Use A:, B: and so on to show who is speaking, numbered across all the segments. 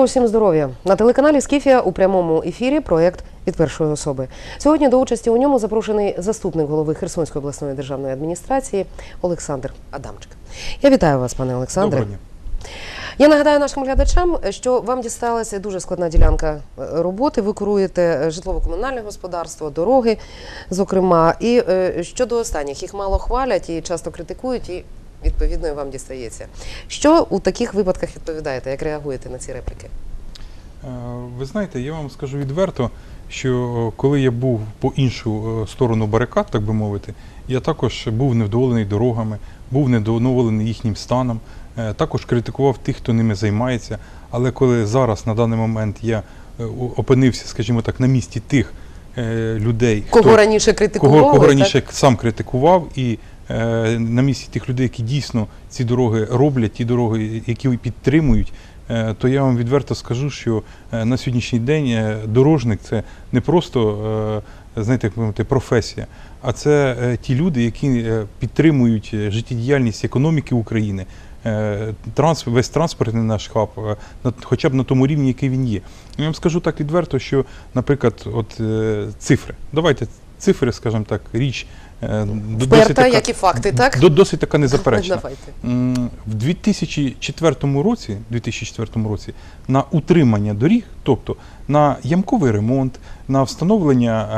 A: Доброго всім здоров'я на телеканалі Скіфія у прямому ефірі. Проект від першої особи. Сьогодні до участі у ньому запрошений заступник голови Херсонської обласної державної адміністрації Олександр Адамчик. Я вітаю вас, пане Олександре.
B: Доброго дня.
A: Я нагадаю нашим глядачам, що вам дісталася дуже складна ділянка е, роботи. Ви куруєте е, житлово-комунальне господарство, дороги, зокрема. І е, щодо останніх їх мало хвалять і часто критикують, і відповідно вам дістається. Що у таких випадках відповідаєте? Як реагуєте на ці репліки?
B: Е, Ви знаєте, я вам скажу відверто, що коли я був по іншу е, сторону барикад, так би мовити, я також був невдоволений дорогами, був недоволений їхнім станом, е, також критикував тих, хто ними займається. Але коли зараз на даний момент я е, опинився, скажімо так, на місці тих е, людей,
A: Кого
B: хто,
A: раніше критикували?
B: кого, кого
A: так?
B: раніше сам критикував, і е, на місці тих людей, які дійсно ці дороги роблять, ті дороги, які підтримують, е, то я вам відверто скажу, що е, на сьогоднішній день е, дорожник це не просто е, знаєте, як мовити, професія, а це е, ті люди, які е, підтримують е, життєдіяльність економіки України. е, Транс, весь транспортний наш хаб, е, хоча б на тому рівні, який він є. Я вам скажу так відверто, що, наприклад, от е, цифри. Давайте цифри, скажімо так, річ е,
A: Вперта, як і факти, так?
B: досить така незаперечна.
A: Давайте.
B: М, В 2004 році, 2004 році на утримання доріг, тобто на ямковий ремонт, на встановлення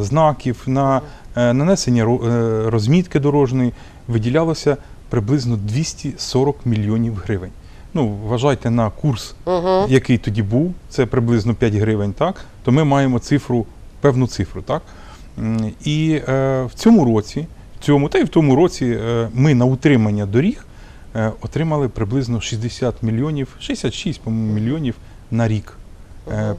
B: е, знаків, на е, нанесення е, розмітки дорожньої виділялося приблизно 240 мільйонів гривень. Ну, вважайте на курс,
A: Угу.
B: який тоді був, це приблизно 5 гривень, так, то ми маємо цифру, певну цифру, так. І е, в цьому році, в цьому та й в тому році е, ми на утримання доріг е, отримали приблизно 60 мільйонів, 66 по-моєму, мільйонів на рік. Е,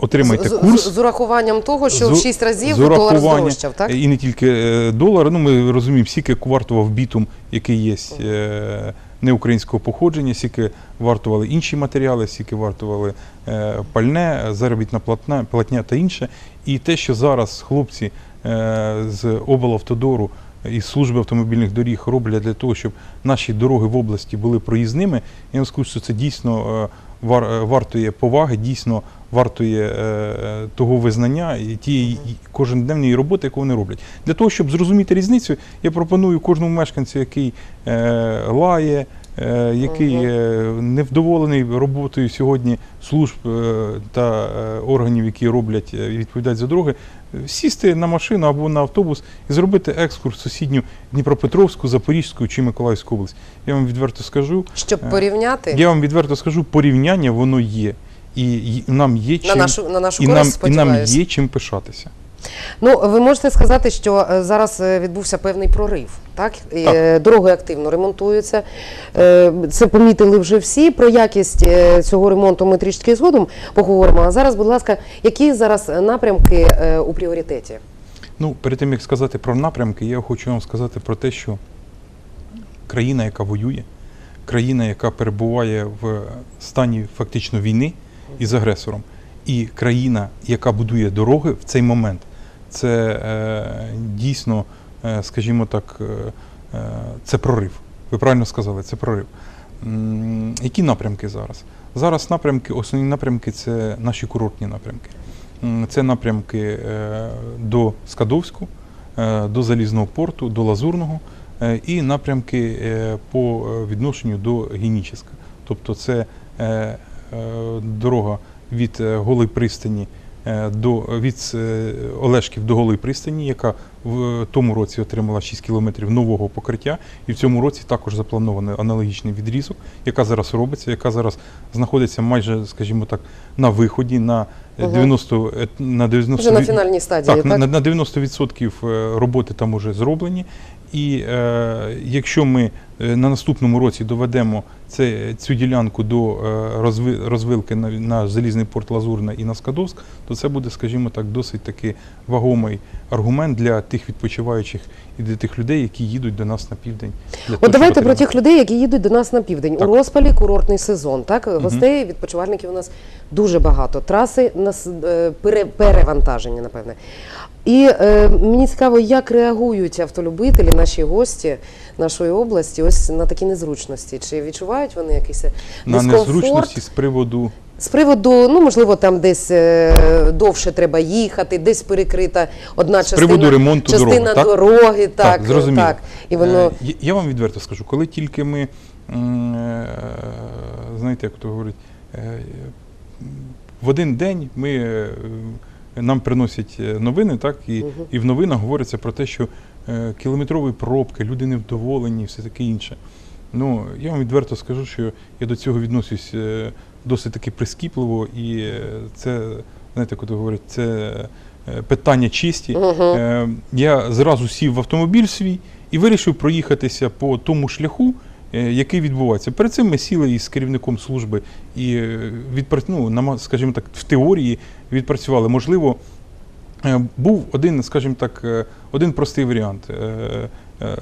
B: Плюс отримайте
A: з, з- з урахуванням того, що в
B: З-
A: 6 разів долар здорожчав, так?
B: І не тільки е, долар. Ну, ми розуміємо, скільки вартував бітум, який є е, не українського походження, скільки вартували інші матеріали, скільки вартували е, пальне, заробітна платня, платня та інше. І те, що зараз хлопці з облавтодору і служби автомобільних доріг роблять для того, щоб наші дороги в області були проїзними, я вам скажу, що це дійсно вар, вартує поваги, дійсно вартує е, того визнання і тієї коженденної роботи, яку вони роблять. Для того, щоб зрозуміти різницю, я пропоную кожному мешканцю, який е, лає, е, який е, невдоволений роботою сьогодні служб е, та е, органів, які роблять е, відповідають за дороги, е, сісти на машину або на автобус і зробити екскурс в сусідню Дніпропетровську, Запорізьку чи Миколаївську область. Я вам відверто скажу,
A: Щоб
B: е,
A: порівняти
B: я вам відверто скажу, порівняння воно є. І нам є
A: на
B: чим,
A: нашу, на нашу
B: і, нам,
A: користь,
B: і нам є чим пишатися.
A: Ну, ви можете сказати, що е, зараз е, відбувся певний прорив, так?
B: Так.
A: е, Дороги активно ремонтуються. Це помітили вже всі. Про якість цього ремонту ми трішки згодом поговоримо. А зараз, будь ласка, які зараз напрямки у пріоритеті?
B: Ну, перед тим як сказати про напрямки, я хочу вам сказати про те, що країна, яка воює, країна, яка перебуває в стані фактично війни із агресором, і країна, яка будує дороги в цей момент, це е, дійсно, е, скажімо так, е, е, це прорив. Ви правильно сказали, це прорив. М, Які напрямки зараз? Зараз напрямки, основні напрямки це наші курортні напрямки. М, Це напрямки е, до Скадовську, е, до Залізного порту, до Лазурного е, і напрямки е, по е, відношенню до Геніческа. Тобто це е, дорога від е, Голої пристані е, до від е, Олешків до Голої пристані, яка в тому році отримала 6 кілометрів нового покриття, і в цьому році також запланований аналогічний відрізок, яка зараз робиться, яка зараз знаходиться майже, скажімо так, на виході на е, 90 е, на 90
A: Вже на фінальній стадії,
B: так,
A: так?
B: На, на 90% е, роботи там уже зроблені. І е, якщо ми е, на наступному році доведемо цю ділянку до е, розви, розвилки на, Залізний порт Лазурна і на Скадовськ, то це буде, скажімо так, досить таки вагомий аргумент для тих відпочиваючих і для тих людей, які їдуть до нас на південь. для того,
A: От
B: щоб
A: давайте про тих людей, які їдуть до нас на південь.
B: Так.
A: У розпалі курортний сезон. Так, гостей, відпочивальників у нас дуже багато. Траси нас е, пере, перевантажені, напевне. І е, мені цікаво, як реагують автолюбителі, наші гості нашої області, ось на такі незручності. Чи відчувають вони якийсь
B: на
A: дискомфорт?
B: незручності з приводу
A: З приводу, ну можливо, там десь е, довше треба їхати, десь перекрита одна
B: З
A: частина,
B: приводу ремонту
A: частина
B: дороги, так?
A: дороги, так,
B: Так, зрозуміло.
A: так. І воно
B: Е, я- Я вам відверто скажу, коли тільки ми, м, е, знаєте, як то говорить, е, в один день ми, е, нам приносять е, новини, так, і, і в новинах говориться про те, що е, кілометрові пробки, люди невдоволені і все таке інше. Ну, я вам відверто скажу, що я до цього відносюсь е, досить таки прискіпливо, і е, це, знаєте, то говорять, це е, питання чисті.
A: Мгм.
B: Е, я зразу сів в автомобіль свій і вирішив проїхатися по тому шляху, е, який відбувається. Перед цим ми сіли із керівником служби і е, ну, скажімо так, в теорії відпрацювали. Можливо, е, був один, скажімо так, е, один простий варіант. Е, е,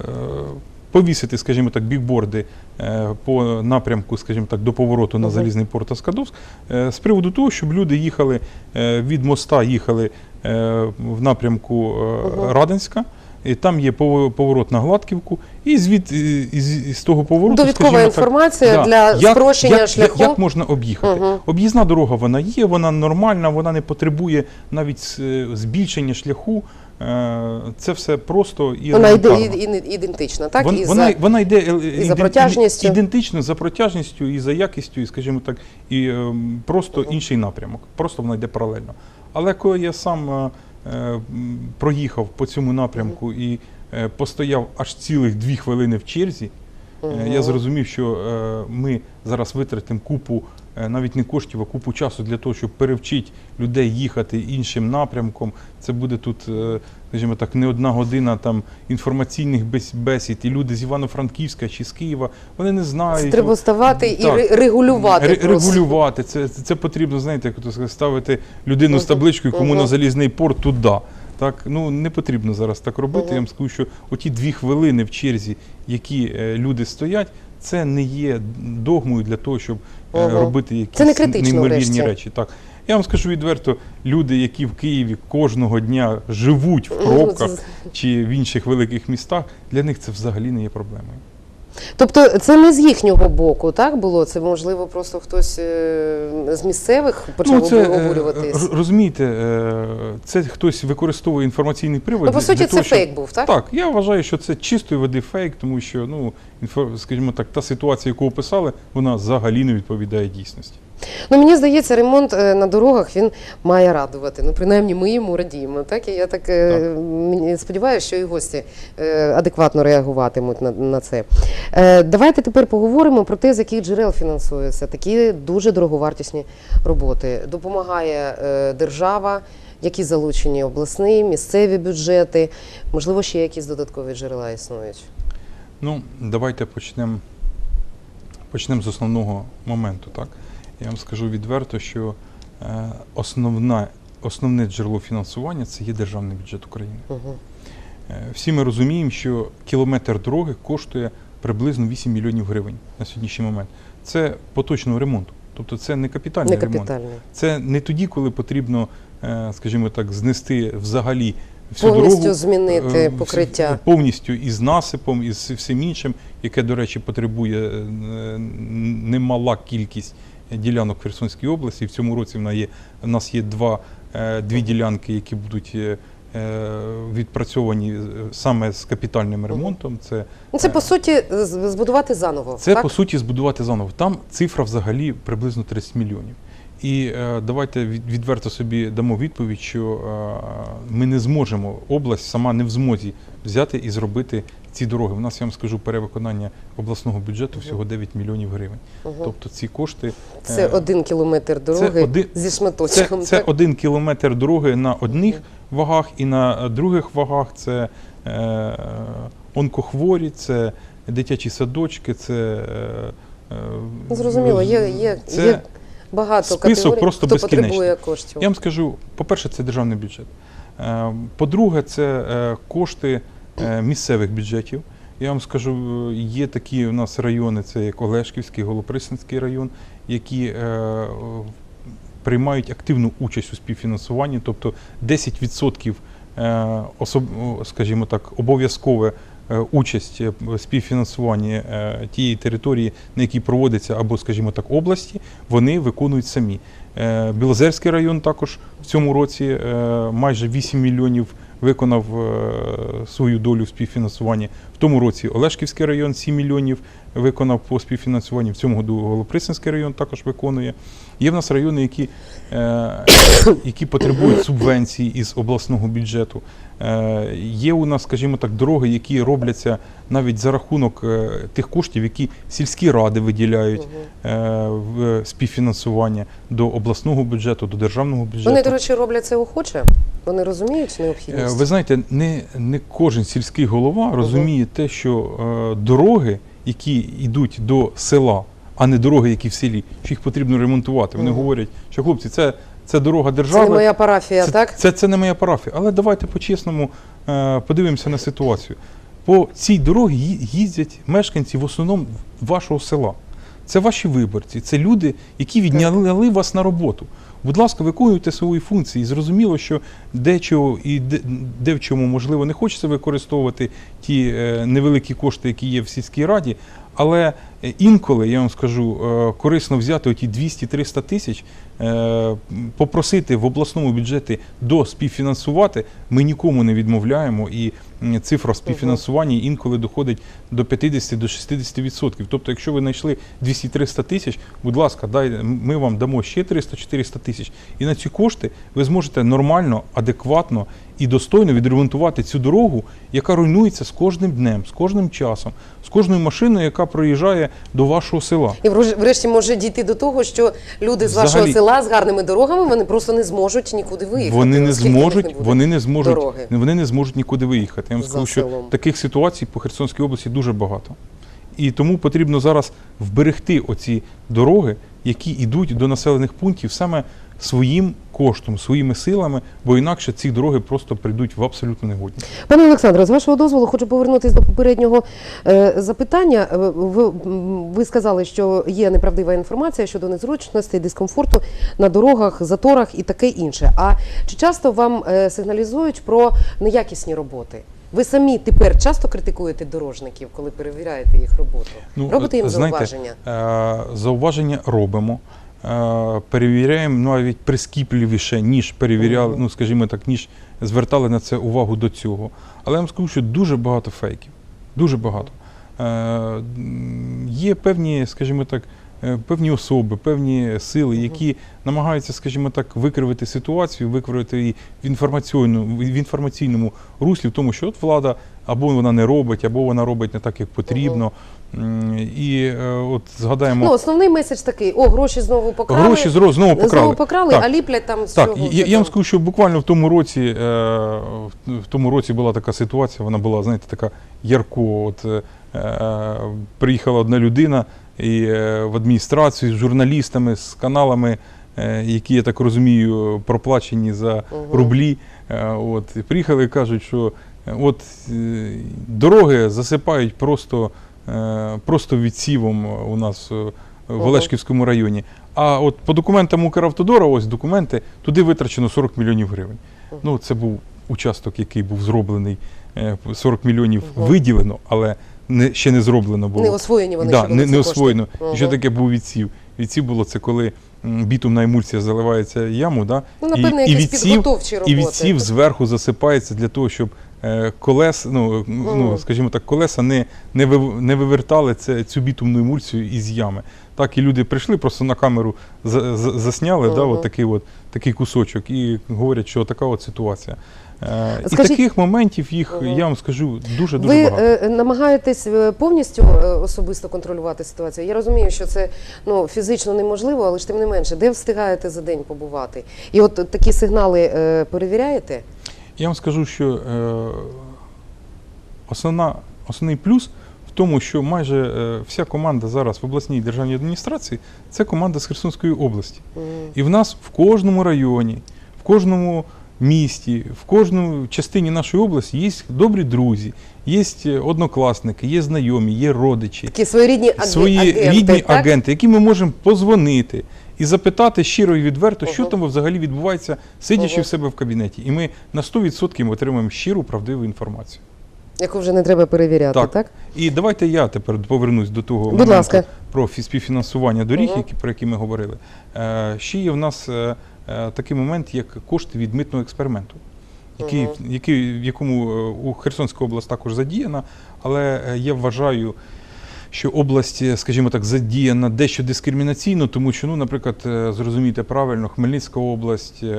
B: Повісити, скажімо так, бікборди е, по напрямку, скажімо так, до повороту на залізний порт Аскадовськ, е, з приводу того, щоб люди їхали е, від моста, їхали е, в напрямку Раденська. Там є поворот на Гладківку, і звід із того повороту
A: довідкова
B: скажімо
A: інформація
B: да,
A: для
B: як-
A: спрощення
B: як,
A: шляху.
B: Як, можна об'їхати?
A: Мгм.
B: Об'їзна дорога вона є, вона нормальна, вона не потребує навіть е, збільшення шляху. Е, Це все просто і
A: Вона йде ідентична, так?
B: Вон-
A: і
B: вона,
A: за...
B: вона йде е,
A: і за протяжністю.
B: ідентично за протяжністю і за якістю, і, скажімо так, і ем, просто інший напрямок. Просто вона йде паралельно. Але коли я сам проїхав по цьому напрямку і е, постояв аж цілих дві хвилини в черзі, е, я зрозумів, що е, ми зараз витратимо купу е, навіть не коштів, а купу часу для того, щоб перевчити людей їхати іншим напрямком. Це буде тут, е, скажімо так, не одна година там інформаційних бес- бесід. І люди з Івано-Франківська чи з Києва вони не
A: Це
B: знають.
A: треба вставати і
B: Так.
A: ре- регулювати.
B: Ре- регулювати. Це, це, це потрібно, знаєте, як ставити людину з табличкою, кому
A: Мгм.
B: на залізний порт туди. Так, ну не потрібно зараз так робити.
A: Мгм.
B: Я вам скажу, що оті дві хвилини в черзі, які е, люди стоять, це не є догмою для того, щоб е, робити якісь
A: Це не критично,
B: неймовірні речі. Так. Я вам скажу відверто, люди, які в Києві кожного дня живуть в
A: Ну,
B: пробках чи в інших великих містах, для них це взагалі не є проблемою.
A: Тобто це не з їхнього боку, так було? Це можливо просто хтось е, з місцевих почав
B: е,
A: обурюватись.
B: розумієте, е, це хтось використовує інформаційний привод.
A: Ну, по суті,
B: для
A: це
B: того, щоб-
A: фейк був, так?
B: Так, я вважаю, що це чистої води фейк, тому що, ну, скажімо так, та ситуація, яку описали, вона взагалі не відповідає дійсності.
A: Ну мені здається, ремонт е, на дорогах він має радувати. Ну, принаймні, ми йому радіємо. Так і я так, е, мені сподіваюся, що і гості е, адекватно реагуватимуть на, на це. Давайте тепер поговоримо про те, з яких джерел фінансуються такі дуже дороговартісні роботи. Допомагає держава, які залучені обласні, місцеві бюджети, можливо, ще якісь додаткові джерела існують.
B: Ну, давайте почнемо почнем з основного моменту. Так? Я вам скажу відверто, що е, основна, основне джерело фінансування це є державний бюджет України.
A: Угу.
B: Всі ми розуміємо, що кілометр дороги коштує приблизно 8 мільйонів гривень на сьогоднішній момент. Це поточного ремонту. Тобто це не капітальний
A: Не
B: ремонт. Це не тоді, коли потрібно, е, скажімо так, знести взагалі всю
A: Повністю
B: дорогу.
A: змінити покриття.
B: Повністю із насипом, із всім іншим, яке, до речі, потребує немала кількість ділянок в Херсонській області. В цьому році в нас є, в нас є два, е, дві ділянки, які будуть е, е, відпрацьовані саме з капітальним ремонтом. Це
A: Ну, це по суті збудувати заново.
B: це
A: так?
B: по суті збудувати заново. Там цифра взагалі приблизно 30 мільйонів. І давайте від, відверто собі дамо відповідь, що ми не зможемо, область сама не в змозі взяти і зробити ці дороги. У нас я вам скажу перевиконання обласного бюджету всього 9 мільйонів гривень. Тобто ці кошти
A: Це
B: е,
A: один кілометр дороги
B: один-
A: зі шматочком.
B: це
A: так?
B: один кілометр дороги на одних вагах, і на других вагах це е, онкохворі, це дитячі садочки, це. Е, е,
A: Зрозуміло, є, є,
B: це
A: є багато
B: список
A: категорій,
B: просто
A: хто потребує коштів.
B: Я вам скажу, по-перше, це державний бюджет. Е, По-друге, це кошти місцевих бюджетів. Я вам скажу, е, є такі у нас райони, це як Олешківський, Голоприсинський район, які е, приймають активну участь у співфінансуванні, тобто 10% е, особ, скажімо так, обов'язкове е, участь е, е, тієї території, на якій проводиться, або, скажімо так, області, вони виконують самі. Е, Білозерський район також в цьому році е, майже 8 мільйонів виконав е, свою долю в співфінансуванні. В тому році Олешківський район 7 мільйонів виконав по співфінансуванню. В цьому году Голоприсинський район також виконує. Є в нас райони, які, е, які потребують субвенцій із обласного бюджету. Е, є у нас, скажімо так, дороги, які робляться навіть за рахунок е, тих коштів, які сільські ради виділяють в співфінансування до обласного бюджету, до державного бюджету.
A: Вони, до речі, роблять це охоче. Вони розуміють необхідність.
B: Ви знаєте, не, не кожен сільський голова розуміє те, що дороги, які йдуть до села, а не дороги, які в селі, що їх потрібно ремонтувати. Вони говорять, що хлопці, це, це дорога
A: Це
B: держави.
A: не моя парафія,
B: це,
A: так?
B: Це, це не моя парафія. Але давайте по-чесному е, подивимося на ситуацію. По цій дорогі їздять мешканці в основному вашого села. Це ваші виборці, це люди, які відняли вас на роботу. Будь ласка, виконуйте свої функції. Зрозуміло, що дечого і де, де в чому можливо не хочеться використовувати ті е, невеликі кошти, які є в сільській раді. Але інколи я вам скажу, е, корисно взяти оті 200-300 тисяч, е, попросити в обласному бюджеті доспівфінансувати. Ми нікому не відмовляємо, і цифра співфінансування інколи доходить до 50 до 60%. Тобто, якщо ви знайшли 200-300 тисяч, будь ласка, дай ми вам дамо ще 300-400 тисяч. І на ці кошти ви зможете нормально, адекватно і достойно відремонтувати цю дорогу, яка руйнується з кожним днем, з кожним часом, з кожною машиною, яка проїжджає до вашого села.
A: І врешті може дійти до того, що люди з вашого села з гарними дорогами вони просто не зможуть нікуди виїхати.
B: Вони не зможуть,
A: не
B: вони не зможуть,
A: дороги.
B: вони не зможуть нікуди виїхати. Я вам скажу, що таких ситуацій по Херсонській області дуже багато. І тому потрібно зараз вберегти оці дороги, які йдуть до населених пунктів саме своїм коштом, своїми силами, бо інакше ці дороги просто прийдуть в абсолютно негодність.
A: Пане Олександре, з вашого дозволу хочу повернутися до попереднього е, запитання. Е, Ви, ви сказали, що є неправдива інформація щодо незручностей, дискомфорту на дорогах, заторах і таке інше. А чи часто вам е, сигналізують про неякісні роботи? Ви самі тепер часто критикуєте дорожників, коли перевіряєте їх роботу? Робите їм
B: Ну, знаєте,
A: зауваження?
B: Е, зауваження робимо. Е, перевіряємо навіть прискіпливіше, ніж перевіряли, ну скажімо так, ніж звертали на це увагу до цього. Але я вам скажу, що дуже багато фейків. Дуже багато. Е, є певні, скажімо так, е, певні особи, певні сили, які намагаються, скажімо так, викривити ситуацію, викривити її в інформаційному, в інформаційному руслі, в тому, що от влада або вона не робить, або вона робить не так, як потрібно. І е, от згадаємо
A: Ну, основний меседж такий: о, гроші знову покрали.
B: гроші зро- знову покрали.
A: Знову покрали,
B: Так.
A: а ліплять там з
B: Так,
A: чого
B: я, я вам скажу, що буквально в тому році, е, в- в тому році була така ситуація, вона була, знаєте, така ярко. От е, е, приїхала одна людина і е, в адміністрацію з журналістами, з каналами, е, які, я так розумію, проплачені за
A: Мгм.
B: рублі. Е, от, і приїхали і кажуть, що от е, дороги засипають просто, е, просто відсівом у нас е, в Олешківському районі. А от по документам Укравтодора, ось документи, туди витрачено 40 мільйонів гривень. Ну, це був участок, який був зроблений, е, 40 мільйонів виділено, але не, ще не зроблено було.
A: Не освоєні вони
B: да,
A: ще були
B: не, не освоєно. І Що таке був відсів? Відсів було це коли бітумна емульсія заливається яму, да?
A: Ну, напевно, якісь підготовчі роботи.
B: і відсів зверху засипається для того, щоб колес, ну, ну скажімо так, колеса не, не, вив- не вивертали це, цю бітумну емульсію із ями. Так і люди прийшли, просто на камеру за, за- засняли да, от такий, от, такий кусочок і говорять, що така от ситуація. Е, і таких моментів їх, я вам скажу, дуже-дуже
A: Ви
B: багато.
A: е, намагаєтесь е, повністю е, особисто контролювати ситуацію. Я розумію, що це ну фізично неможливо, але ж тим не менше, де встигаєте за день побувати? І от такі сигнали е, перевіряєте?
B: Я вам скажу, що е, основна, основний плюс в тому, що майже е, вся команда зараз в обласній державній адміністрації це команда з Херсонської області. І в нас в кожному районі, в кожному місті, в кожному частині нашої області є добрі друзі, є однокласники, є знайомі, є родичі,
A: Такі своєрідні аге-
B: свої
A: агенти,
B: рідні
A: так?
B: агенти, які ми можемо позвонити. І запитати щиро і відверто, що там взагалі відбувається, сидячи в себе в кабінеті. І ми на 100% отримуємо щиру, правдиву інформацію.
A: Яку вже не треба перевіряти, так?
B: Так. І давайте я тепер повернусь до того
A: Будь
B: моменту
A: ласка.
B: про фі- співфінансування доріг,
A: Мгм.
B: які, про які ми говорили. Е, ще є в нас е, е, такий момент, як кошти від митного експерименту, який,
A: Мгм.
B: який, в якому е, у Херсонська область також задіяна, але е, я вважаю. Що область, скажімо так, задіяна дещо дискримінаційно, тому що, ну, наприклад, е, зрозумійте правильно, Хмельницька область е,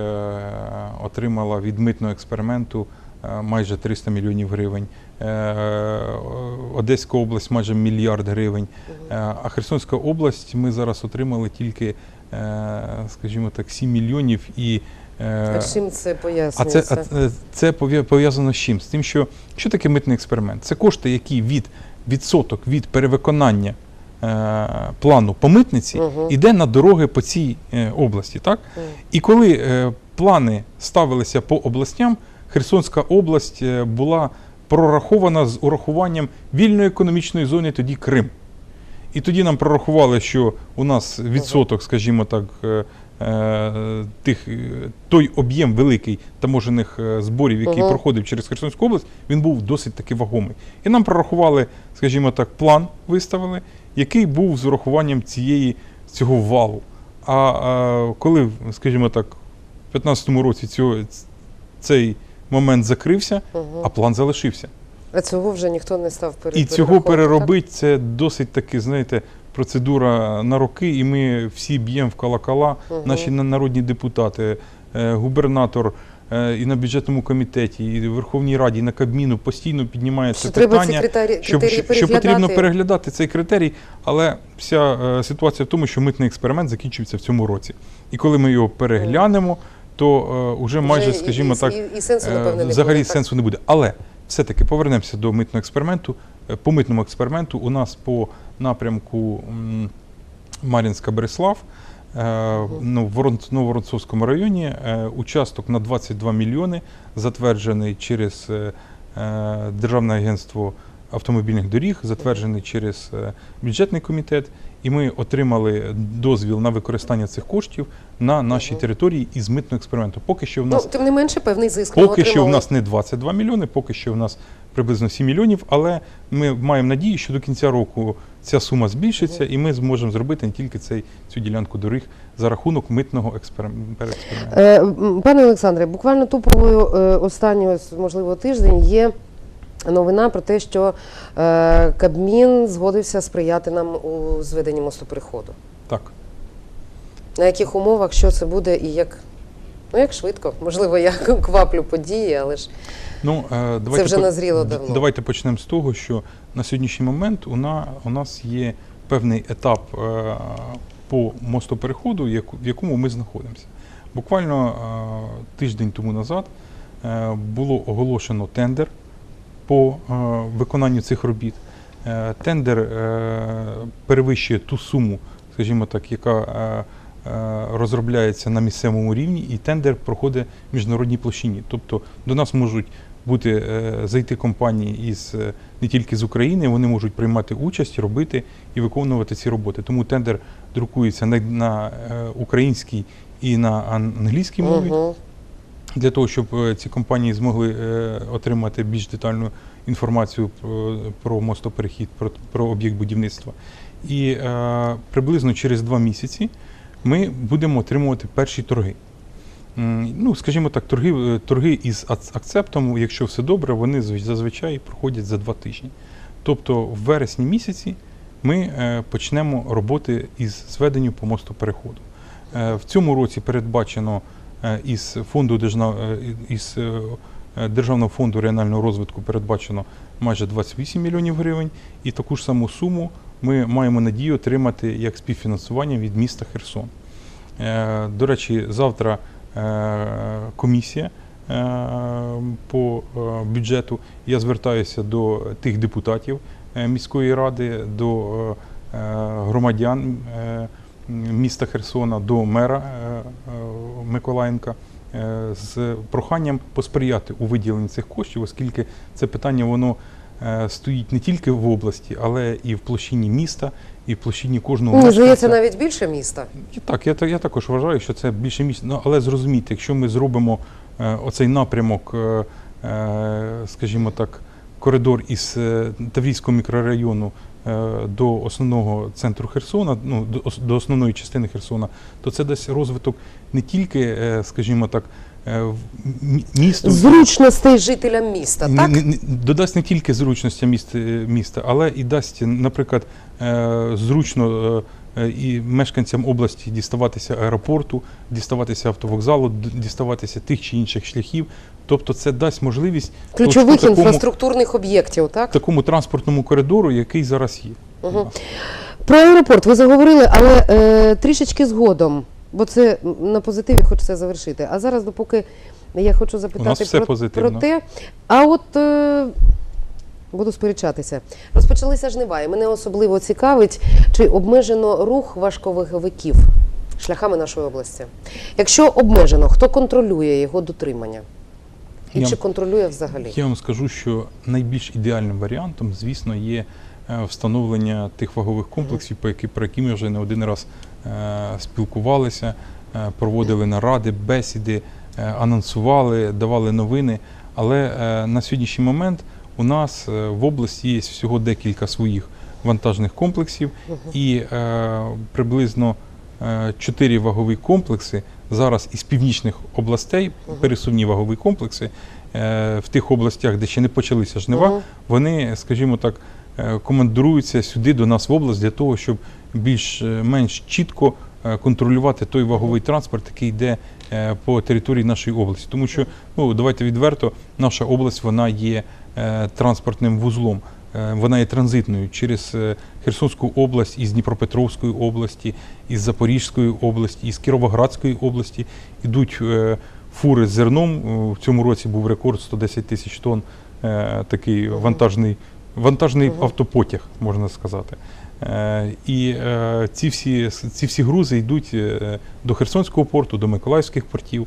B: отримала від митного експерименту е, майже 300 мільйонів гривень, Одеська область майже мільярд гривень, а Херсонська область ми зараз отримали тільки, скажімо так, 7 мільйонів і.
A: А чим це
B: а це, а це пов'язано з чим? З тим, що що таке митний експеримент? Це кошти, які від відсоток від перевиконання е, плану по митниці
A: Мгм.
B: йде на дороги по цій е, області. Так? І коли е, плани ставилися по областям, Херсонська область е, була прорахована з урахуванням вільної економічної зони, тоді Крим. І тоді нам прорахували, що у нас відсоток, скажімо так, е, тих, е, той об'єм великий таможених е, зборів, який
A: Мгм.
B: проходив через Херсонську область, він був досить таки вагомий. І нам прорахували, скажімо так, план виставили, який був з урахуванням цієї, цього валу. А, а коли, скажімо так, в 2015 році цього, цей момент закрився,
A: Мгм.
B: а план залишився.
A: А цього вже ніхто не став пере-
B: І цього переробити це досить таки, знаєте, процедура на роки, і ми всі б'ємо в колокола,
A: Мгм.
B: наші на- народні депутати, е, губернатор. е, І на бюджетному комітеті, і в Верховній Раді, і на Кабміну постійно піднімається
A: Що
B: питання,
A: критерії,
B: що,
A: критерії
B: що, потрібно
A: переглядати?
B: цей критерій, але вся е, ситуація в тому, що митний експеримент закінчується в цьому році. І коли ми його переглянемо, то е, уже майже, скажімо так,
A: і, і сенсу,
B: Е,
A: напевне, не
B: Взагалі
A: буде, так?
B: сенсу не буде. Але все-таки повернемося до митного експерименту. Е, По митному експерименту у нас по напрямку м, Мар'їнська Береслав е, ну, в Ворон- Нововоронцовському районі е, участок на 22 мільйони затверджений через Державне агентство автомобільних доріг, затверджений через бюджетний комітет. І ми отримали дозвіл на використання цих коштів на нашій території із митного експерименту. Поки що в нас
A: Ну, тим не менше, певний зиск
B: Поки що в нас не 22 мільйони, поки що в нас приблизно 7 мільйонів, але ми маємо надію, що до кінця року ця сума збільшиться, і ми зможемо зробити не тільки цей, цю ділянку доріг за рахунок митного експерим- експерименту.
A: Е, Пане Олександре, буквально топовою е, останнього, можливо, тиждень є новина про те, що е, Кабмін згодився сприяти нам у зведенні мосту переходу.
B: Так.
A: На яких умовах, що це буде і як. Ну, як швидко, можливо, я кваплю події, але ж
B: Ну, е, давайте,
A: вже назріло давно.
B: Давайте почнемо з того, що на сьогоднішній момент у, на, у нас є певний етап е, по мостопереходу, в якому ми знаходимося. Буквально е, тиждень тому назад е, було оголошено тендер по е, виконанню цих робіт. Е, Тендер е, перевищує ту суму, скажімо так, яка розробляється на місцевому рівні, і тендер проходить в міжнародній площині. Тобто до нас можуть бути зайти компанії із не тільки з України, вони можуть приймати участь, робити і виконувати ці роботи. Тому тендер друкується на, українській і на англійській мові. Для того, щоб е, ці компанії змогли е, отримати більш детальну інформацію про, про мостоперехід, про, про об'єкт будівництва. І е, приблизно через два місяці ми будемо отримувати перші торги. Ну, скажімо так, торги, е, торги із акцептом, якщо все добре, вони зазвичай проходять за два тижні. Тобто в вересні місяці ми е, почнемо роботи із зведенню по мосту переходу. Е, В цьому році передбачено е, із фонду е, із е, е, Державного фонду регіонального розвитку передбачено майже 28 мільйонів гривень, і таку ж саму суму ми маємо надію отримати як співфінансування від міста Херсон. Е, До речі, завтра е, комісія е, по е, бюджету. Я звертаюся до тих депутатів е, міської ради, до е, е, громадян е, міста Херсона, до мера е, е, Миколаєнка е, з проханням посприяти у виділенні цих коштів, оскільки це питання воно стоїть не тільки в області, але і в площині міста, і в площині кожного
A: Мені здається, навіть більше міста.
B: І так, я, я також вважаю, що це більше місць. Ну, але зрозумійте, якщо ми зробимо е, оцей напрямок, е, скажімо так, коридор із Таврійського мікрорайону до основного центру Херсона, ну, до, основної частини Херсона, то це дасть розвиток не тільки, е, скажімо так, е, місту.
A: Зручностей жителям міста, так?
B: не- додасть не тільки зручності міст, е, міста, але і дасть, наприклад, е, зручно е, е, і мешканцям області діставатися аеропорту, діставатися автовокзалу, діставатися тих чи інших шляхів. Тобто це дасть можливість
A: Ключових
B: такому-
A: інфраструктурних об'єктів, так?
B: такому транспортному коридору, який зараз є.
A: Угу. Про аеропорт ви заговорили, але е, трішечки згодом, бо це на позитиві хочеться завершити. А зараз, допоки я хочу запитати про, про те, а от е, буду сперечатися. Розпочалися жнива, і мене особливо цікавить, чи обмежено рух важковаговиків шляхами нашої області. Якщо обмежено, хто контролює його дотримання? І
B: Я-
A: чи контролює взагалі?
B: Я вам скажу, що найбільш ідеальним варіантом, звісно, є е, встановлення тих вагових комплексів, по які, про які ми вже не один раз е, спілкувалися, е, проводили наради, бесіди, е, анонсували, давали новини. Але е, на сьогоднішній момент у нас е, в області є всього декілька своїх вантажних комплексів, і е, приблизно е, чотири вагові комплекси зараз із північних областей, пересувні вагові комплекси е, в тих областях, де ще не почалися жнива, вони, скажімо так, е, командируються сюди до нас в область для того, щоб більш-менш чітко контролювати той ваговий транспорт, який йде по території нашої області. Тому що, ну давайте відверто, наша область вона є транспортним вузлом. Е, Вона є транзитною через е, Херсонську область, із Дніпропетровської області, із Запорізької області, із Кіровоградської області йдуть е, фури з зерном. Е, В цьому році був рекорд 110 тисяч тонн. е, Такий вантажний, вантажний автопотяг, можна сказати. Е, І е, ці всі, ці всі грузи йдуть е, до Херсонського порту, до Миколаївських портів.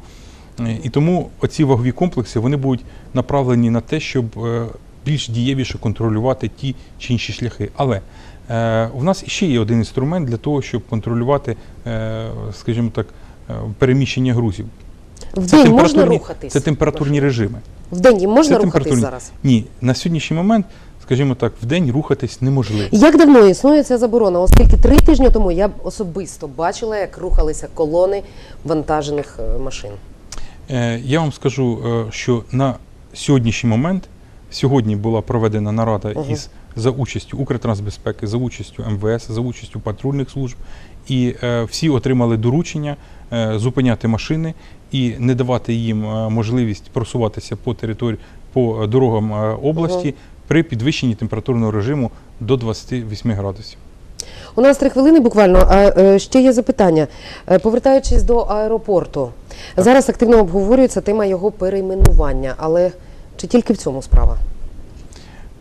B: Е, І тому оці вагові комплекси вони будуть направлені на те, щоб е, більш дієвіше контролювати ті чи інші шляхи. Але е, у нас ще є один інструмент для того, щоб контролювати, е, скажімо так, е, переміщення грузів.
A: В
B: Це
A: день можна рухатись?
B: Це температурні режими.
A: В день їм можна
B: Це
A: рухатись зараз?
B: Ні, на сьогоднішній момент, скажімо так, в день рухатись неможливо.
A: Як давно існує ця заборона? Оскільки три тижні тому я особисто бачила, як рухалися колони вантажених е, машин.
B: Е, Я вам скажу, е, що на сьогоднішній момент сьогодні була проведена нарада
A: Ага.
B: із за участю Укртрансбезпеки, за участю МВС, за участю патрульних служб, і е, всі отримали доручення зупиняти машини і не давати їм можливість просуватися по території по дорогам області при підвищенні температурного режиму до 28 градусів.
A: У нас три хвилини буквально. А ще є запитання. Повертаючись до аеропорту, зараз активно обговорюється тема його перейменування, але чи тільки в цьому справа?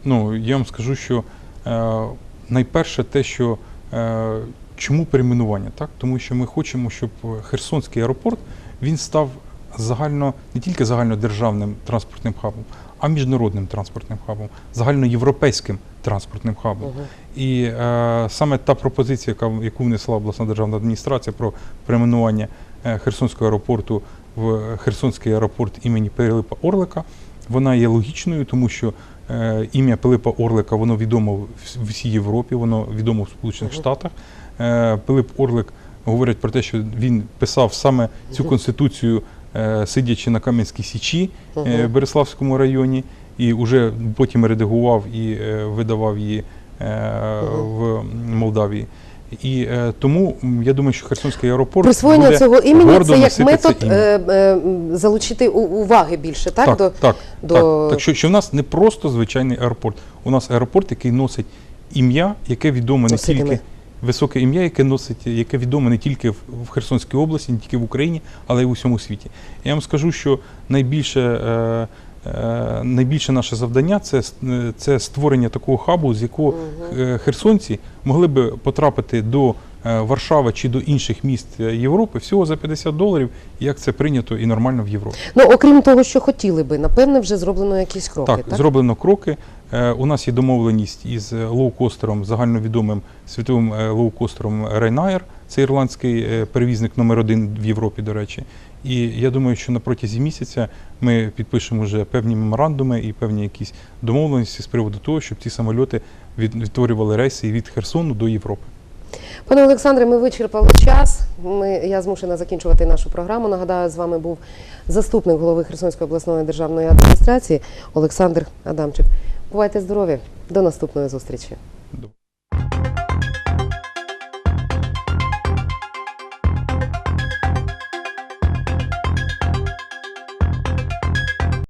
B: Ну, я вам скажу, що е, найперше те, що е, чому перейменування? Так? Тому що ми хочемо, щоб Херсонський аеропорт він став загально не тільки загальнодержавним транспортним хабом, а міжнародним транспортним хабом, загальноєвропейським транспортним хабом.
A: Мгм.
B: І е, саме та пропозиція, яка, яку внесла обласна державна адміністрація про перейменування Херсонського аеропорту в Херсонський аеропорт імені Пилипа Орлика, вона є логічною, тому що е, ім'я Пилипа Орлика воно відомо в всій Європі, воно відомо в Сполучених. Штатах. Е, Пилип Орлик говорять про те, що він писав саме цю конституцію, е, сидячи на Кам'янській Січі е, в Береславському районі, і вже потім редагував і е, видавав її е, в Молдавії. І е, тому я думаю, що Херсонський аеропорт
A: Присвоєння
B: буде
A: цього імені це як метод
B: це
A: е, е, залучити уваги більше, так?
B: так,
A: до,
B: так,
A: до-
B: так, так що, що в нас не просто звичайний аеропорт. У нас аеропорт, який носить ім'я, яке відоме не тільки високе ім'я, яке носить, яке відоме не тільки в, в Херсонській області, не тільки в Україні, але й в усьому світі. Я вам скажу, що найбільше. Е, Найбільше наше завдання це, е, це створення такого хабу, з якого е, херсонці могли би потрапити до е, Варшави чи до інших міст е, Європи всього за 50 доларів, як це прийнято і нормально в Європі.
A: Ну, окрім того, що хотіли би, напевне, вже зроблено якісь кроки.
B: Так,
A: Так,
B: зроблено кроки. Е, У нас є домовленість із е, лоукостером, загальновідомим світовим е, лоукостером Ryanair. Це ірландський е, перевізник номер один в Європі, до речі. І я думаю, що на протязі місяця ми підпишемо вже певні меморандуми і певні якісь домовленості з приводу того, щоб ці самольоти від, відтворювали рейси від Херсону до Європи.
A: Пане Олександре, ми вичерпали час. Ми, я змушена закінчувати нашу програму. Нагадаю, з вами був заступник голови Херсонської обласної державної адміністрації Олександр Адамчик. Бувайте здорові! До наступної зустрічі!